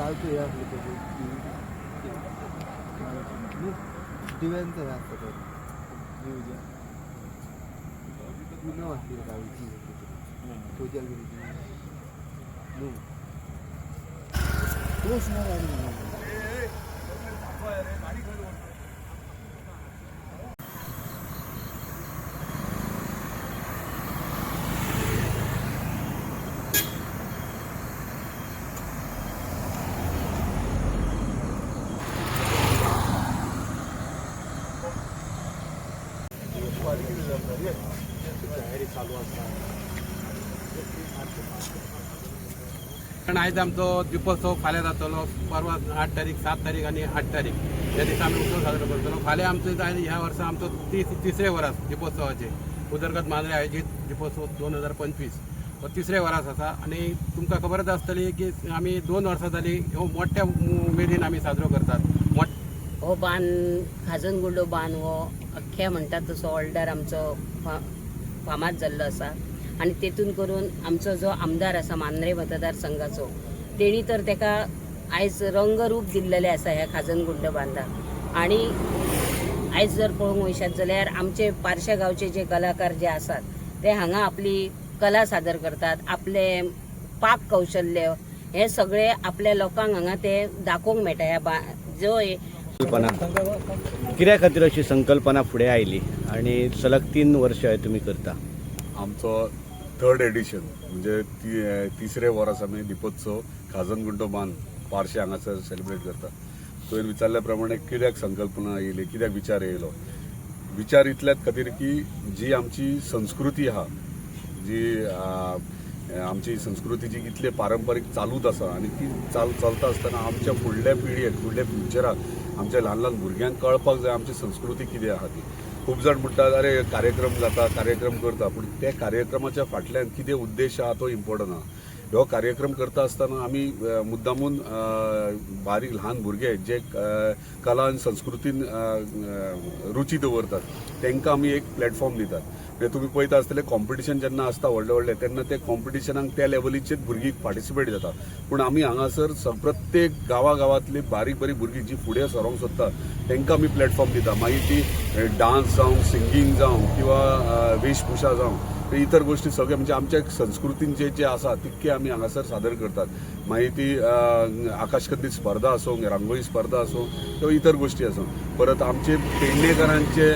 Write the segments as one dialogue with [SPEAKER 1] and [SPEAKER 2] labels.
[SPEAKER 1] चालतो या दिव्यांचं जास्त तर. दिवजा पूर्ण वाचली गावची सोशल तोच ना गाडी
[SPEAKER 2] पण आयज आमचो दिपोत्सव फाल्यां जातलो परवा आठ तारीख सात तारीख आनी आठ तारीख. ह्या दिसा आमी उत्सव साजरो करतलो. फाल्यां आमचो जाय ह्या वर्सा आमचो तीस तिसरे वरास दिपोत्सवाचे. उदरगत मांद्रे आयोजीत दिपोत्सव दोन हजार पंचवीस. हो तिसरे वरास आसा आनी तुमकां खबरच आसतली की आमी दोन वर्सां जाली हो मोठ्या उमेदीन आमी साजरो करतात.
[SPEAKER 3] हो बान खाजन गुंडो बान हो अख्ख्या म्हणटात तसो ऑल्डर आमचो फा- फामाद जाल्लो आसा आनी तेतून करून आमचो जो आमदार आसा मांद्रे मतदारसंघाचो तेणी तर तेका आयज रंगरूप दिल्लेलें आसा ह्या खाजन गुंड बांदाक आनी आयज जर पळोवंक वयशात जाल्यार आमचे पारशा गांवचे जे कलाकार जे आसात ते हांगा आपली कला सादर करतात आपले पाक कौशल्य हे सगळे आपल्या लोकांक हांगा ते दाखोवंक मेळटा ह्या बा जो
[SPEAKER 4] संकल्पना कित्या खातीर अशी संकल्पना फुडें आयली आनी सलग तीन वर्सां तुमी करता.
[SPEAKER 5] आमचो थर्ड एडिशन म्हणजे ती तिसरे वर्स आमी दिपोत्सव खाजन गुंटो मान पार्शे हांगासर सेलिब्रेट करता तुवें विचारल्या प्रमाणे कित्याक संकल्पना येयली कित्याक विचार येयलो विचार इतल्याच खातीर की जी आमची संस्कृती आहा जी आमची संस्कृती जी इतली पारंपारीक चालूच आसा आनी ती चाल चलता आसतना आमच्या फुडल्या पिळगेक फुडल्या फ्युचराक आमच्या ल्हान ल्हान भुरग्यांक कळपाक जाय आमची संस्कृती कितें आहा ती. खूब जाण म्हणटात अरे कार्यक्रम जाता कार्यक्रम करता पूण त्या कार्यक्रमाच्या फाटल्यान कितें उद्देश आहा तो इम्पॉर्टंट आहा हो कार्यक्रम करता आसतना आमी मुद्दामून बारीक ल्हान भुरगे जे कला आनी संस्कृतीन रुची दवरतात. तांकां आमी एक प्लॅटफॉर्म दितात. म्हणजे तुमी पळयता आसतले कॉम्पिटिशन जेन्ना आसता व्हडले व्हडले तेन्ना ते कॉम्पिटिशनाक त्या लेवलीचेच भुरगीं पार्टिसिपेट जाता पूण आमी हांगासर प्रत्येक गांवा गांवांतली बारीक बारीक भुरगीं जीं फुडें सरोंक सोदता तांकां आमी प्लॅटफॉर्म दिता. मागीर ती डान्स जावं सिंगींग जावं किंवा वेशभुशा जावं. इतर गोश्टी सगळे म्हणजे आमच्या संस्कृतीन जे जे आसा तितके आमी हांगासर सादर करतात. मागीर ती अ, स्पर्धा आसूं रांगोळी स्पर्धा आसूं किंवा इतर गोश्टी आसूं परत आमचे पेडणेकारांचे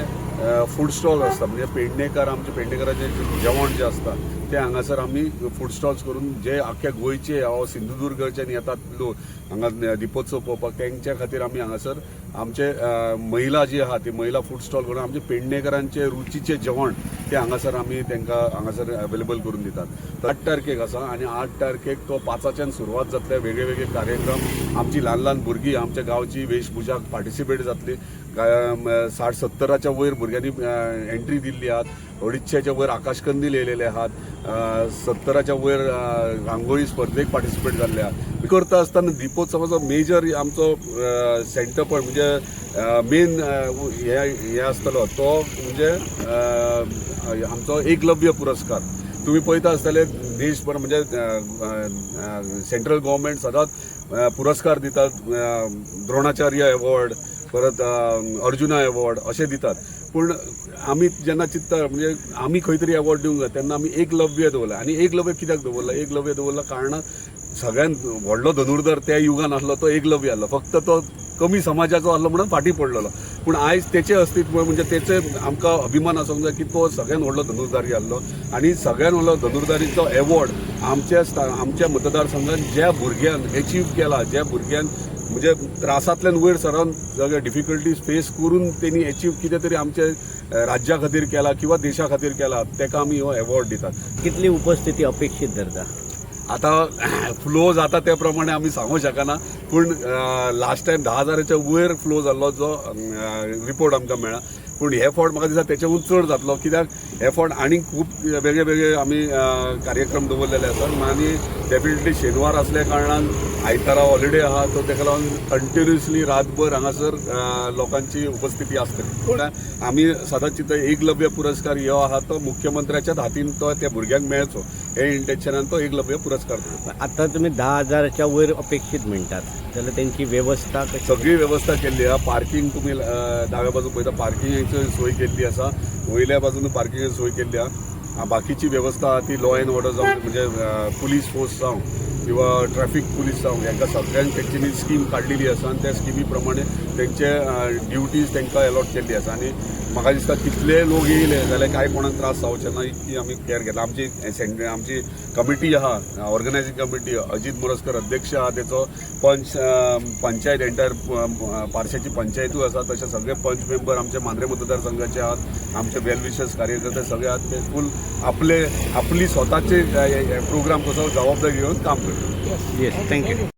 [SPEAKER 5] फूड स्टॉल आसता म्हणजे पेडणेकार आमचे पेडणेकारांचे जेवण जे आसता ते हांगासर आमी फूड स्टॉल्स करून जे आख्या गोंयचे हांव सिंधुदुर्गच्यान येतात लोक हांगा दिपोत्सव पळोवपाक तेंच्या खातीर आमी हांगासर आमचे महिला जी आहा ती महिला फूड स्टॉल करून आमचे पेडणेकरांचे रुचीचे जेवण ते हांगासर आमी तांकां हांगासर अवेलेबल करून दितात. आठ तारखेक आसा आनी आठ तारखेक तो पांचाच्यान सुरवात जातले वेगळे वेगळे कार्यक्रम. आमची ल्हान ल्हान भुरगीं आमच्या गांवची वेशभूषा पार्टिसिपेट जातली. साठ सत्तराच्या वयर भुरग्यांनी एंट्री दिल्ली आहात. अडीचशेच्या वयर आकाशकंदील येयलेले आहात. सत्तराच्या वयर रांगोळी स्पर्धेक पार्टिसिपेट जाल्ल्या करता आसतना दिपोत्सवाचो मेजर आमचो सेंटर पॉयंट म्हणजे मेन हे हे आसतलो तो म्हणजे आमचो एकलव्य पुरस्कार. तुम्ही पळयता आसतले देशभर म्हणजे सेंट्रल गव्हर्मेंट सदांच पुरस्कार दितात द्रोणाचार्य अवॉर्ड परत अर्जुना अवॉर्ड असे दितात. पूण आमी जेन्ना चिंतता म्हणजे आमी खंय तरी अवॉर्ड दिवंक जाय तेन्ना आमी एकलव्य दवरला आनी एकलव्य कित्याक दवरला एकलव्य दवरला कारण सगळ्यात व्हडलो धनुर्धर त्या युगान आसलो तो एक लव्य आसलो फक्त तो कमी समाजाचो आसलो म्हणून फाटी पडलेलो. पूण आयज तेचें अस्तित्व म्हणजे तेचे आमकां अभिमान आसूंक जाय की तो सगळ्यात व्हडलो धनुर्धारी आसलो आनी सगळ्यात व्हडलो धनुर्धारीचो एवॉर्ड आमच्या आमच्या मतदारसंघात ज्या भुरग्यान अचीव केला ज्या भुरग्यान म्हणजे त्रासांतल्यान वयर सरावन सगळे डिफिकल्टीज फेस करून त्यांनी अचीव कितें तरी आमच्या राज्या खातीर केला किंवा देशा खातीर केला तेका आमी हो एवॉर्ड दितात.
[SPEAKER 4] कितली उपस्थिती अपेक्षीत धरता?
[SPEAKER 5] आता फ्लो जाता ते प्रमाणे आमी सांगूंक शकना. पूण लास्ट टायम धा हजाराच्या वयर फ्लो जाल्लो जो रिपोर्ट आमकां मेळ्ळा पूण हे फावट म्हाका दिसता तेच्याहून चड जातलो. कित्याक हे फावट आनीक खूब वेगळे वेगळे आमी कार्यक्रम दवरलेले आसात आनी डेफिनेटली शेनवार असल्या कारणान आयतारा हॉलिडे आहा सो ताका लागून कंटिन्युअसली रातभर हांगासर लोकांची उपस्थिती आसतली पूण आमी सदांच चिंतता एकलव्य पुरस्कार हो आहा तो मुख्यमंत्र्याच्याच हातीन तो त्या भुरग्यांक मेळचो. हे इंटेन्शनान तो एकलव्य पुरस्कार दिलो
[SPEAKER 4] आता तुम्ही दहा हजाराच्या वयर अपेक्षित म्हणटात जाल्यार त्यांची व्यवस्था कशी
[SPEAKER 5] सगळी व्यवस्था केल्ली आहा. पार्किंग तुमी अ, दाव्या बाजून पळयता पार्किंगाची सोय केल्ली आसा वयल्या बाजून पार्किंगाची सोय केल्ली आहा. आ, बाकीची व्यवस्था आहा ती लॉ अँड ऑर्डर जावं म्हणजे पुलीस फोर्स जावं किंवा ट्रॅफिक पुलीस जावं हांकां सगळ्यांक तेंच्यांनी स्कीम काडलेली आसा आनी त्या स्किमी प्रमाणे तेंचे ड्युटीज तांकां अलॉट केल्ली आसा आनी म्हाका दिसता कितले लोक येयले जाल्यार कांय कोणाक त्रास जावचे ना इतकी आमी केअर घेतला. आमची सेंट आमची कमिटी आहा ऑर्गनायझींग कमिटी अजित मोरजकर अध्यक्ष आहा तेचो पंच पंचायत एंटायर पारशाची पंचायतूय आसा तशें सगळे पंच मेंबर आमचे मांद्रे मतदारसंघाचे आहात आमचे वेलविशर्स कार्यकर्ते सगळे आहात ते फूल आपले आपली स्वताचे प्रोग्राम कसो जबाबदारी घेऊन काम करतात.
[SPEAKER 4] Yes thank you